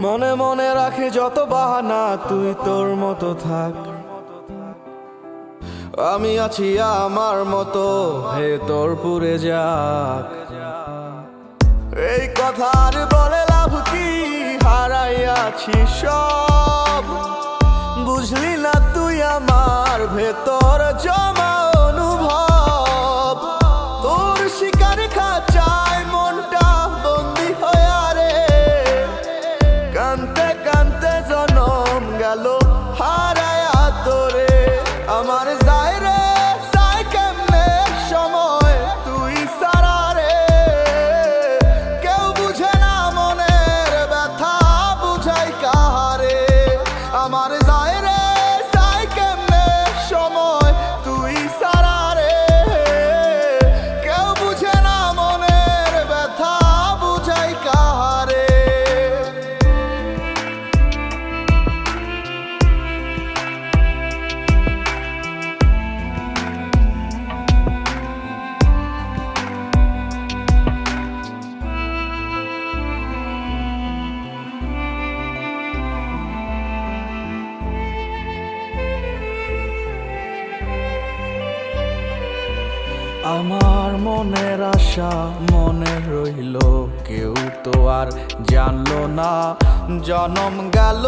মনে মনে রাখে যত বাহানা, তুই তোর মতো থাক। আমি আছি আমার মতো হে তোর পুরে যাক। এই কথার বলে লাভ কি? হারাইয়াছি সব। বুঝলি না তুই আমার ভেতর জমা আমার যায় রে যায় কেমনে সময়, তুই সারা রে। কেউ বুঝে না মনের ব্যথা, বুঝাই কাহারে। আমার যায় রে আমার মনের আশা মনে রইল কেউ তো আর জানলো না। জনম গেল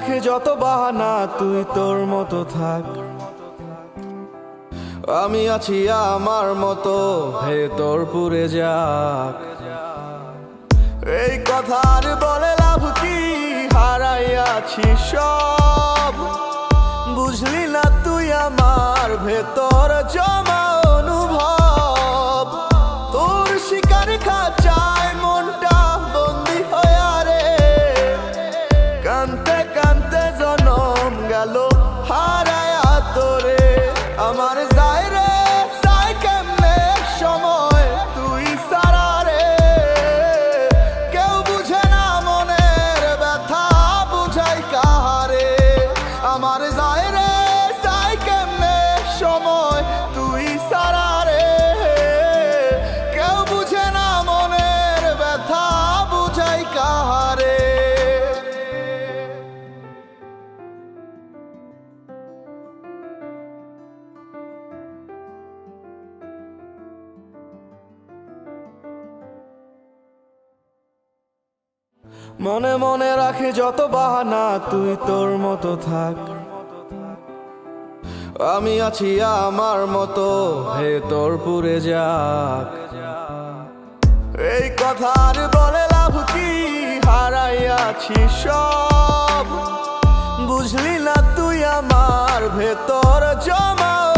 রাখে যত বাহানা, তুই তোর মতো থাক। আমি আছি আমার মতো হে তোর পুরে যাক। এই কথার বলে লাভ কি? হারাইয়াছি সব। বুঝলি না তুই আমার ভেতর জমা আমার যায় রে যায় কেমনে সময়, তুই সারা রে। কেউ বুঝে না মনের ব্যথা, বুঝাই কাহারে। আমার যায় রে মনে মনে রাখে যত বাহানা, তুই তোর মতো থাক। আমি আছি আমার মতো, হে তোর পুরে যাক। এই কথা আর বলে লাভ কি? হারাইয়াছি সব। বুঝলি না তুই আমার ভেতর জমা